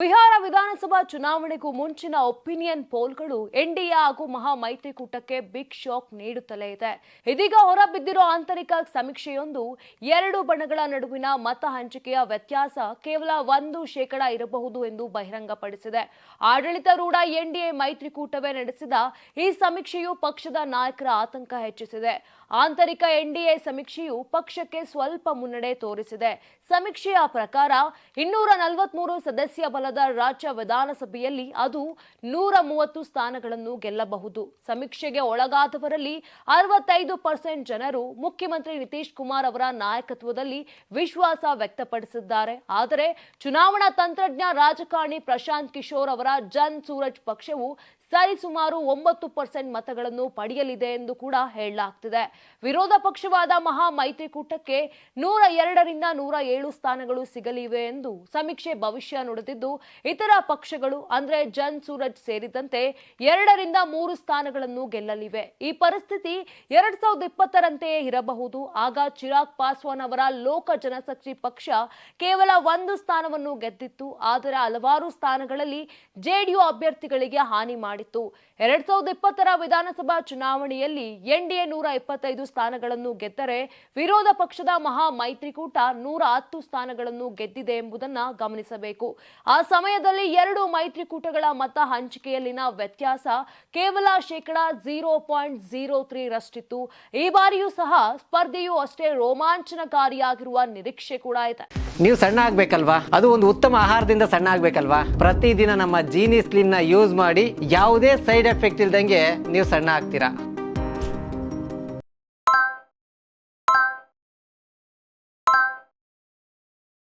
ಬಿಹಾರ ವಿಧಾನಸಭಾ ಚುನಾವಣೆಗೂ ಮುಂಚಿನ ಒಪಿನಿಯನ್ ಪೋಲ್ಗಳು ಎನ್ಡಿಎ ಹಾಗೂ ಮಹಾ ಮೈತ್ರಿಕೂಟಕ್ಕೆ ಬಿಗ್ ಶಾಕ್ ನೀಡುತ್ತಲೇ ಇದೆ. ಇದೀಗ ಹೊರಬಿದ್ದಿರೋ ಆಂತರಿಕ ಸಮೀಕ್ಷೆಯೊಂದು ಎರಡು ಬಣಗಳ ನಡುವಿನ ಮತ ಹಂಚಿಕೆಯ ವ್ಯತ್ಯಾಸ ಕೇವಲ ಒಂದು ಶೇಕಡ ಇರಬಹುದು ಎಂದು ಬಹಿರಂಗಪಡಿಸಿದೆ. ಆಡಳಿತಾರೂಢ ಎನ್ಡಿಎ ಮೈತ್ರಿಕೂಟವೇ ನಡೆಸಿದ ಈ ಸಮೀಕ್ಷೆಯು ಪಕ್ಷದ ನಾಯಕರ ಆತಂಕ ಹೆಚ್ಚಿಸಿದೆ. ಆಂತರಿಕ ಎನ್ಡಿಎ ಸಮೀಕ್ಷೆಯು ಪಕ್ಷಕ್ಕೆ ಸ್ವಲ್ಪ ಮುನ್ನಡೆ ತೋರಿಸಿದೆ. ಸಮೀಕ್ಷೆಯ ಪ್ರಕಾರ ಇನ್ನೂರ ನಲವತ್ಮೂರು ಸದಸ್ಯ ಬಲದ ರಾಜ್ಯ ವಿಧಾನಸಭೆಯಲ್ಲಿ ಅದು ನೂರ ಮೂವತ್ತು ಸ್ಥಾನಗಳನ್ನು ಗೆಲ್ಲಬಹುದು. ಸಮೀಕ್ಷೆಗೆ ಒಳಗಾದವರಲ್ಲಿ ಅರವತ್ತೈದು ಪರ್ಸೆಂಟ್ ಜನರು ಮುಖ್ಯಮಂತ್ರಿ ನಿತೀಶ್ ಕುಮಾರ್ ಅವರ ನಾಯಕತ್ವದಲ್ಲಿ ವಿಶ್ವಾಸ ವ್ಯಕ್ತಪಡಿಸಿದ್ದಾರೆ. ಆದರೆ ಚುನಾವಣಾ ತಂತ್ರಜ್ಞ ರಾಜಕಾರಣಿ ಪ್ರಶಾಂತ್ ಕಿಶೋರ್ ಅವರ ಜನ್ ಸೂರಜ್ ಪಕ್ಷವು ಸರಿಸುಮಾರು ಒಂಬತ್ತು ಪರ್ಸೆಂಟ್ ಮತಗಳನ್ನು ಪಡೆಯಲಿದೆ ಎಂದು ಕೂಡ ಹೇಳಲಾಗ್ತಿದೆ. ವಿರೋಧ ಪಕ್ಷವಾದ ಮಹಾ ಮೈತ್ರಿಕೂಟಕ್ಕೆ ನೂರ ಎರಡರಿಂದ ನೂರ ಏಳು ಸ್ಥಾನಗಳು ಸಿಗಲಿವೆ ಎಂದು ಸಮೀಕ್ಷೆ ಭವಿಷ್ಯ ನುಡಿದಿದ್ದು ಇತರ ಪಕ್ಷಗಳು, ಅಂದ್ರೆ ಜನ್ ಸೂರಜ್ ಸೇರಿದಂತೆ ಎರಡರಿಂದ ಮೂರು ಸ್ಥಾನಗಳನ್ನು ಗೆಲ್ಲಲಿವೆ. ಈ ಪರಿಸ್ಥಿತಿ ಎರಡ್ ಸಾವಿರದ ಇಪ್ಪತ್ತರಂತೆಯೇ ಇರಬಹುದು. ಆಗ ಚಿರಾಗ್ ಪಾಸ್ವಾನ್ ಅವರ ಲೋಕ ಜನಶಕ್ತಿ ಪಕ್ಷ ಕೇವಲ ಒಂದು ಸ್ಥಾನವನ್ನು ಗೆದ್ದಿತ್ತು. ಆದರೆ ಹಲವಾರು ಸ್ಥಾನಗಳಲ್ಲಿ ಜೆಡಿಯು ಅಭ್ಯರ್ಥಿಗಳಿಗೆ ಹಾನಿ ಮಾಡಿತ್ತು. ಎರಡ್ ಸಾವಿರದ ಇಪ್ಪತ್ತರ ವಿಧಾನಸಭಾ ಚುನಾವಣೆಯಲ್ಲಿ ಎನ್ಡಿಎ ನೂರ ಇಪ್ಪತ್ತೈದು ಸ್ಥಾನಗಳನ್ನು ಗೆದ್ದರೆ ವಿರೋಧ ಪಕ್ಷದ ಮಹಾ ಮೈತ್ರಿಕೂಟ ನೂರ ಹತ್ತು ಸ್ಥಾನಗಳನ್ನು ಗೆದ್ದಿದೆ ಎಂಬುದನ್ನ ಗಮನಿಸಬೇಕು. ಆ ಸಮಯದಲ್ಲಿ ಎರಡು ಮೈತ್ರಿಕೂಟಗಳ ಮತ ಹಂಚಿಕೆಯಲ್ಲಿನ ವ್ಯತ್ಯಾಸ ಕೇವಲ ಶೇಕಡ ಜೀರೋ ಪಾಯಿಂಟ್ ಜೀರೋ ತ್ರೀ ರಷ್ಟಿತ್ತು. ಈ ಬಾರಿಯೂ ಸಹ ಸ್ಪರ್ಧೆಯು ಅಷ್ಟೇ ರೋಮಾಂಚನಕಾರಿಯಾಗಿರುವ ನಿರೀಕ್ಷೆ ಕೂಡ ಇದೆ. ನೀವು ಸಣ್ಣ ಆಗ್ಬೇಕಲ್ವಾ? ಅದು ಒಂದು ಉತ್ತಮ ಆಹಾರದಿಂದ ಸಣ್ಣ ಆಗ್ಬೇಕಲ್ವಾ? ಪ್ರತಿದಿನ ನಮ್ಮ ಜೀನಿ ಸ್ಲಿಮ್ನ ಯೂಸ್ ಮಾಡಿ ಯಾವುದೇ ಸೈಡ್ ಎಫೆಕ್ಟ್ ಇಲ್ದಂಗೆ ನೀವು ಸಣ್ಣ ಆಗ್ತೀರಾ?